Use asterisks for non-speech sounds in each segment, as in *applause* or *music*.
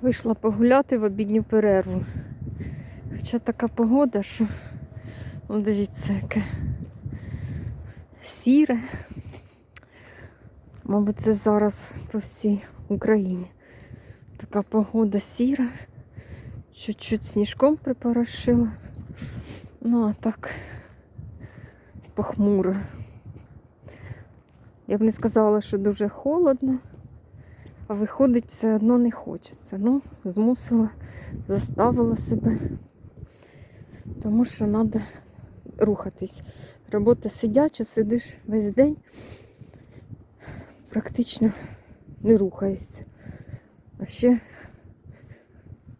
Вийшла погуляти в обідню перерву. Хоча така погода, що ну, дивіться, яке сіре. Мабуть, це зараз по всій Україні. Така погода сіра. Чуть-чуть сніжком припорошила. Ну, а так похмуро. Я б не сказала, що дуже холодно, а виходить все одно не хочеться. Ну, змусила, заставила себе, тому що треба рухатись. Робота сидяча, сидиш весь день, практично не рухаєшся. А ще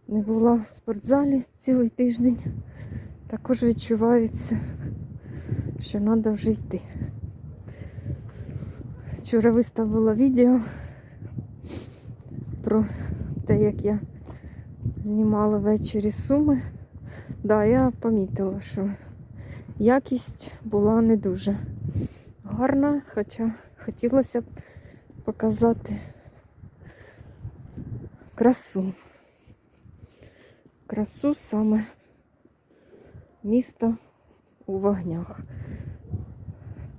не була в спортзалі цілий тиждень. Також відчувається, що треба вже йти. Вчора виставила відео про те, як я знімала ввечері суми. Да, я помітила, що якість була не дуже гарна, хоча хотілося б показати красу. Красу саме міста у вогнях.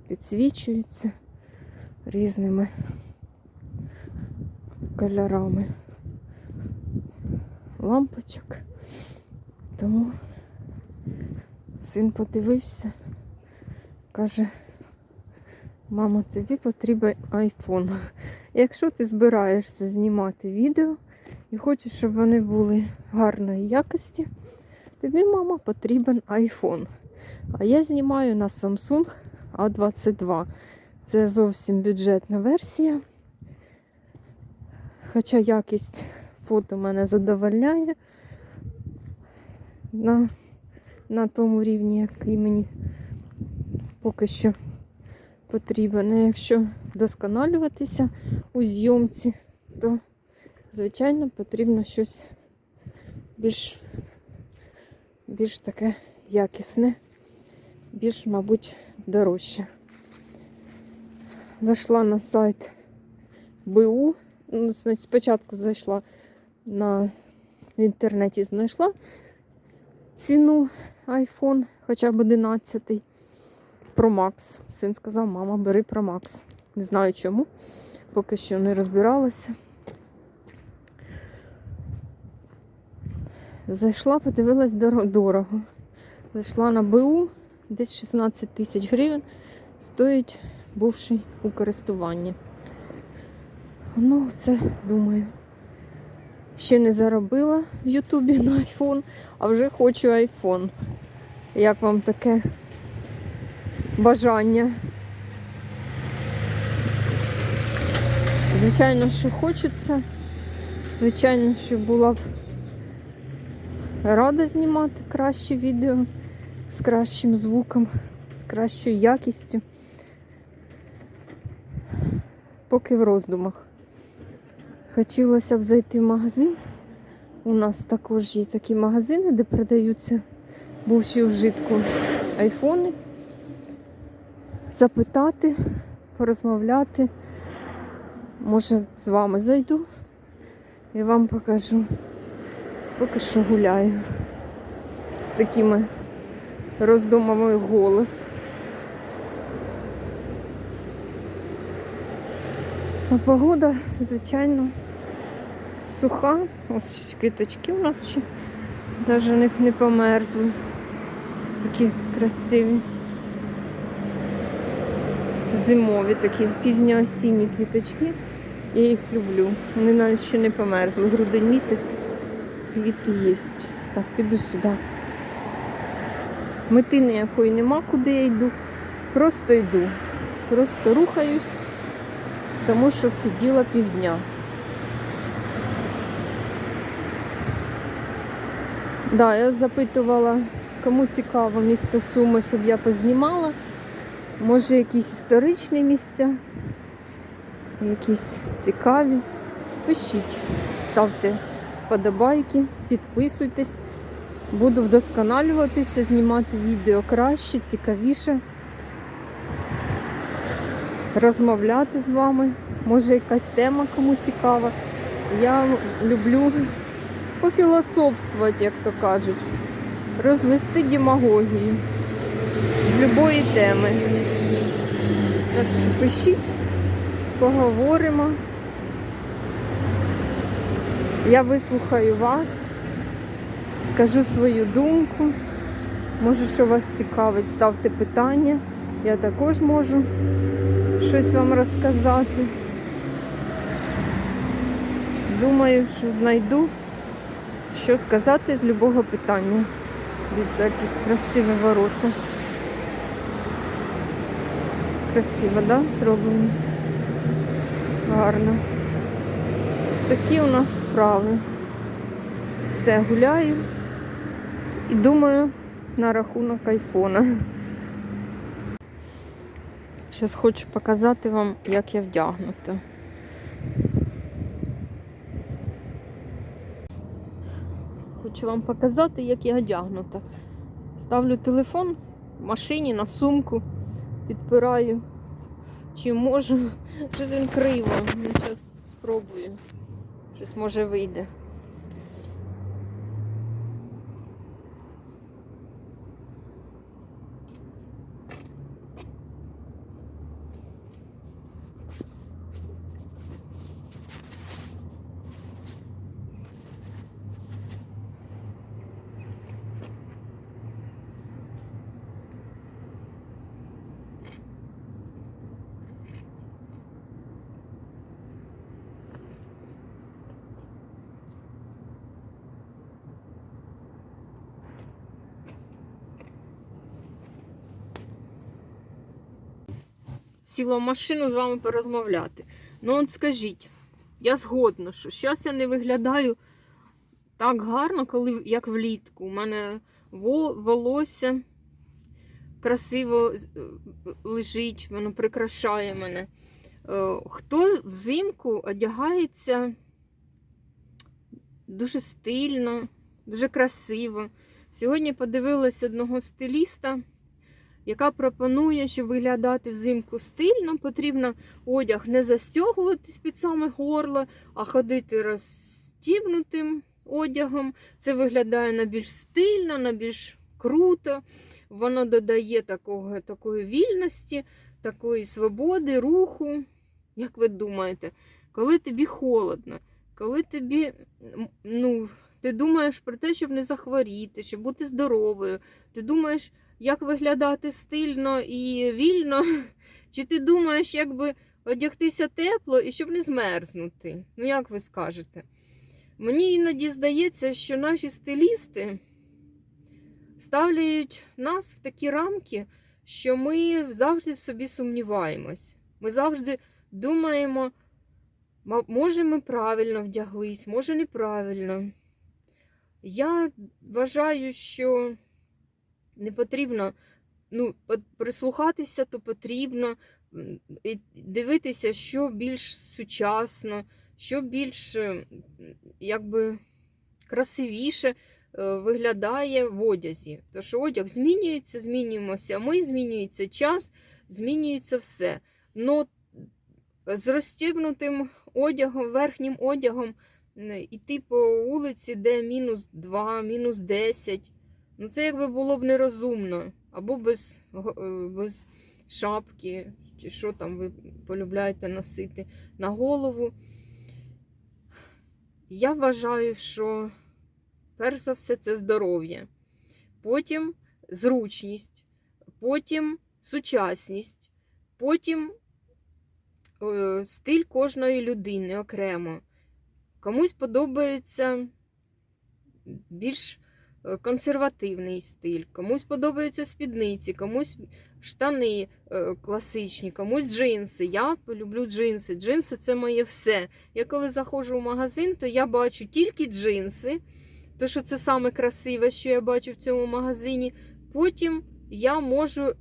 Підсвічується різними кольорами лампочок. Тому син подивився, каже, мама, тобі потрібен айфон. Якщо ти збираєшся знімати відео і хочеш, щоб вони були гарної якості, тобі, мама, потрібен айфон. А я знімаю на Samsung A22. Це зовсім бюджетна версія. Хоча якість фото мене задовольняє на, на тому рівні, який мені поки що потрібен. Якщо вдосконалюватися у зйомці, то, звичайно, потрібно щось більш, більш таке якісне, більш, мабуть, дорожче. Зайшла на сайт БУ. Ну, спочатку зайшла на в інтернеті, знайшла ціну iPhone, хоча б 11 Pro Max. Син сказав, мама, бери Pro Max. Не знаю чому, поки що не розбиралася. Зайшла, подивилась дорого. Зайшла на БУ, десь 16 тисяч гривень стоїть бувший у користуванні. Ну, це думаю. Ще не заробила в Ютубі на айфон, а вже хочу айфон. Як вам таке бажання? Звичайно, що хочеться. Звичайно, що була б рада знімати краще відео з кращим звуком, з кращою якістю. Поки в роздумах. Хотілося б зайти в магазин. У нас також є такі магазини, де продаються бувші вжитку айфони. Запитати, порозмовляти. Може, з вами зайду і вам покажу. Поки що гуляю з такими роздумами голос. А погода, звичайно, суха. Ось квіточки у нас ще навіть не, померзли. Такі красиві. Зимові такі пізньоосінні квіточки. Я їх люблю. Вони навіть ще не померзли. Грудень місяць квіти є. Так, піду сюди. Мети ніякої нема, куди я йду. Просто йду. Просто рухаюсь тому що сиділа півдня. Да, я запитувала, кому цікаво місто Суми, щоб я познімала. Може, якісь історичні місця, якісь цікаві. Пишіть, ставте подобайки, підписуйтесь. Буду вдосконалюватися, знімати відео краще, цікавіше розмовляти з вами. Може, якась тема кому цікава. Я люблю пофілософствувати, як то кажуть, розвести демагогію з любої теми. Так що пишіть, поговоримо. Я вислухаю вас, скажу свою думку. Може, що вас цікавить, ставте питання. Я також можу щось вам розказати. Думаю, що знайду, що сказати з любого питання. Дивіться, які красиві ворота. Красиво, да? Зроблені. Гарно. Такі у нас справи. Все, гуляю і думаю на рахунок айфона. Зараз хочу показати вам, як я вдягнута. Хочу вам показати, як я одягнута. Ставлю телефон в машині на сумку, підпираю. Чи можу? Щось він криво. Зараз спробую. Щось може вийде. Сіла в машину з вами порозмовляти. Ну, от скажіть, я згодна, що зараз я не виглядаю так гарно, коли як влітку. У мене волосся красиво е, лежить, воно прикрашає мене. Е, Хто взимку одягається дуже стильно, дуже красиво. Сьогодні подивилась одного стиліста яка пропонує, щоб виглядати взимку стильно, потрібно одяг не застягуватись під саме горло, а ходити розстібнутим одягом. Це виглядає на більш стильно, на більш круто. Воно додає такого, такої вільності, такої свободи, руху. Як ви думаєте, коли тобі холодно, коли тобі, ну, ти думаєш про те, щоб не захворіти, щоб бути здоровою, ти думаєш як виглядати стильно і вільно, *laughs* чи ти думаєш, як би одягтися тепло і щоб не змерзнути? Ну, як ви скажете? Мені іноді здається, що наші стилісти ставляють нас в такі рамки, що ми завжди в собі сумніваємось. Ми завжди думаємо, може ми правильно вдяглись, може неправильно. Я вважаю, що не потрібно ну, прислухатися, то потрібно дивитися, що більш сучасно, що більш е, якби красивіше е, виглядає в одязі. Що одяг змінюється, змінюємося ми, змінюється час, змінюється все. Но з розстібнутим одягом, верхнім одягом м, іти по вулиці, де мінус 2, мінус 10. Ну, це якби було б нерозумно. Або без, е, без шапки, чи що там ви полюбляєте носити на голову. Я вважаю, що перш за все це здоров'я, потім зручність, потім сучасність, потім е, стиль кожної людини окремо. Комусь подобається більш консервативний стиль, комусь подобаються спідниці, комусь штани е, класичні, комусь джинси. Я люблю джинси. Джинси це моє все. Я коли заходжу в магазин, то я бачу тільки джинси, то що це саме красиве, що я бачу в цьому магазині. Потім я можу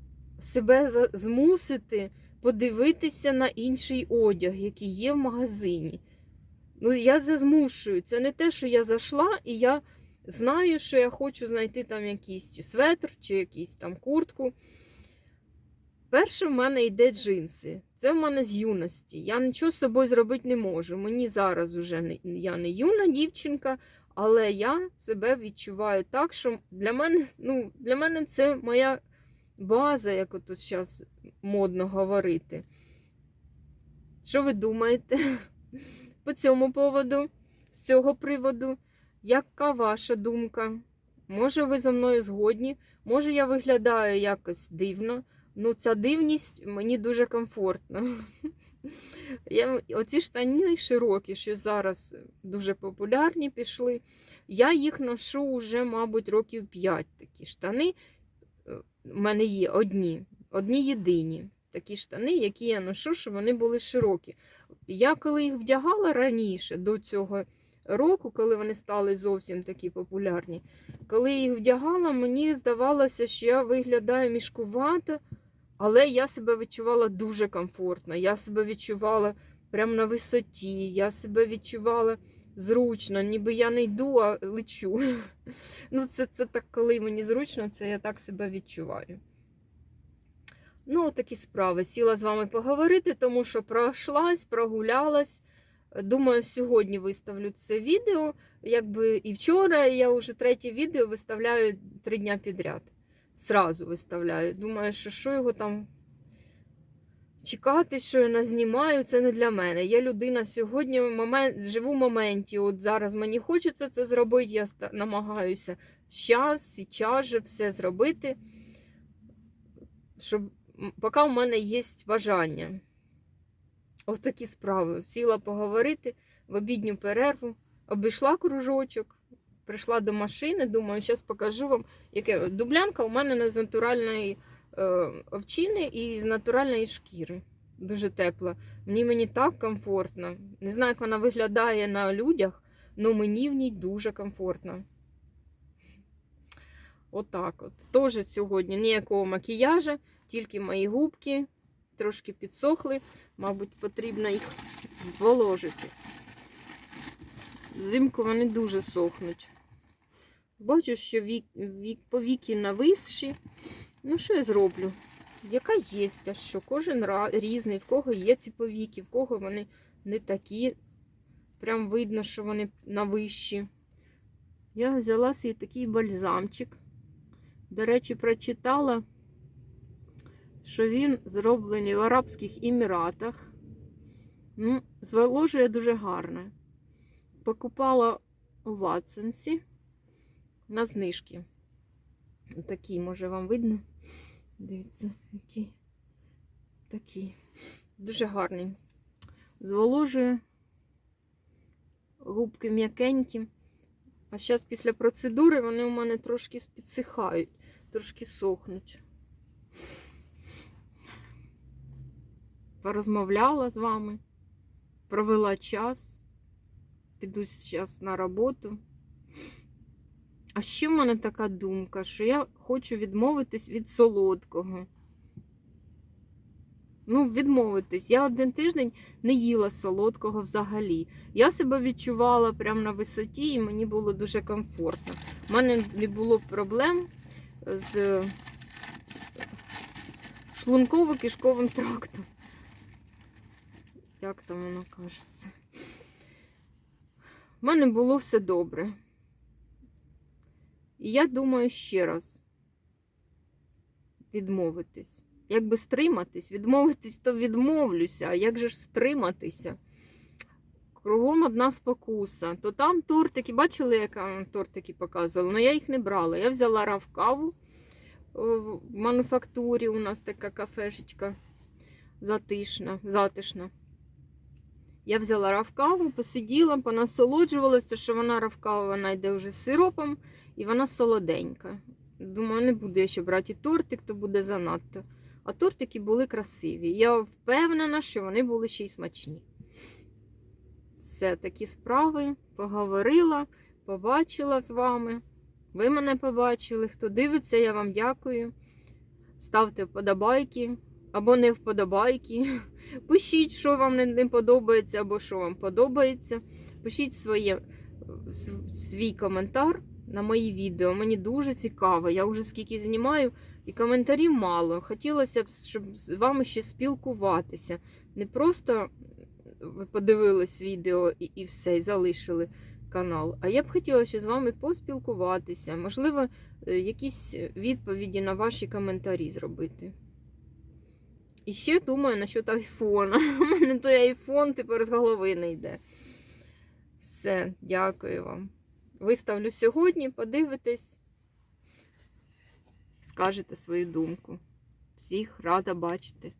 себе змусити подивитися на інший одяг, який є в магазині. Ну, я це змушую. Це не те, що я зайшла і я знаю, що я хочу знайти там якийсь чи светр, чи якийсь там куртку. Перше в мене йде джинси. Це в мене з юності. Я нічого з собою зробити не можу. Мені зараз уже не, я не юна дівчинка, Але я себе відчуваю так, що для мене, ну, для мене це моя база, як от зараз модно говорити. Що ви думаєте *laughs* по цьому поводу, з цього приводу? Яка ваша думка? Може, ви зі мною згодні? Може, я виглядаю якось дивно. Ну, ця дивність мені дуже комфортна. *laughs* Я, оці штані широкі, що зараз дуже популярні пішли. Я їх ношу вже, мабуть, років 5 такі штани. У мене є одні, одні єдині такі штани, які я ношу, щоб вони були широкі. Я коли їх вдягала раніше, до цього року, коли вони стали зовсім такі популярні, коли їх вдягала, мені здавалося, що я виглядаю мішкувато, але я себе відчувала дуже комфортно. Я себе відчувала прямо на висоті, я себе відчувала зручно, ніби я не йду, а лечу. *laughs* Ну, це, це так, коли мені зручно, це я так себе відчуваю. Ну, такі справи. Сіла з вами поговорити, тому що пройшлась, прогулялась. Думаю, сьогодні виставлю це відео. Якби і вчора я вже третє відео виставляю три дня підряд. Сразу виставляю. Думаю, що що його там чекати, що я назнімаю, це не для мене. Я людина сьогодні момент, живу в моменті. От зараз мені хочеться це зробити, я намагаюся час, і час же все зробити, щоб поки в мене є бажання. Ось такі справи. Сіла поговорити в обідню перерву, обійшла кружочок, прийшла до машини, думаю, зараз покажу вам, яке дублянка у мене з натуральної е, овчини і з натуральної шкіри. Дуже тепла. Мені мені так комфортно. Не знаю, як вона виглядає на людях, але мені в ній дуже комфортно. Отак от. Теж сьогодні ніякого макіяжу, тільки мої губки трошки підсохли. Мабуть, потрібно їх зволожити. Взимку вони дуже сохнуть. Бачу, що вік, вік, повіки нависші. Ну, що я зроблю? Яка є, а що кожен різний, в кого є ці повіки, в кого вони не такі. Прям видно, що вони навищі. Я взяла свій такий бальзамчик. До речі, прочитала, що він зроблений в Арабських Еміратах. Ну, зволожує дуже гарно. Покупала у Ватсенсі на знижки. Такий, може, вам видно? Дивіться, який такий. Дуже гарний. Зволожує губки м'якенькі. А зараз після процедури вони у мене трошки підсихають, трошки сохнуть. Порозмовляла з вами, провела час, піду зараз на роботу. А ще в мене така думка, що я хочу відмовитись від солодкого. Ну, відмовитись. Я один тиждень не їла солодкого взагалі. Я себе відчувала прямо на висоті, і мені було дуже комфортно. У мене не було проблем з шлунково-кишковим трактом. Як там воно кажеться? У мене було все добре. І я думаю ще раз відмовитись. Якби стриматись, відмовитись, то відмовлюся. А як же ж стриматися? Кругом одна спокуса. То там тортики, бачили, як я вам тортики показувала? Ну я їх не брала. Я взяла рав каву в мануфактурі. У нас така кафешечка затишна, затишна. Я взяла равкаву, посиділа, понасолоджувалась, тому що вона равкава, вона йде вже з сиропом і вона солоденька. Думаю, не буду я ще брати тортик, то буде занадто. А тортики були красиві. Я впевнена, що вони були ще й смачні. Все, такі справи. Поговорила, побачила з вами. Ви мене побачили. Хто дивиться, я вам дякую. Ставте вподобайки або не вподобайки. *laughs* Пишіть, що вам не, подобається, або що вам подобається. Пишіть своє, св- свій коментар на мої відео. Мені дуже цікаво. Я вже скільки знімаю, і коментарів мало. Хотілося б, щоб з вами ще спілкуватися. Не просто ви подивились відео і, і все, і залишили. канал. А я б хотіла ще з вами поспілкуватися, можливо, е, якісь відповіді на ваші коментарі зробити. І ще думаю насчет айфона. *laughs* У мене той айфон тепер з голови не йде. Все, дякую вам. Виставлю сьогодні, подивитесь, скажете свою думку. Всіх рада бачити.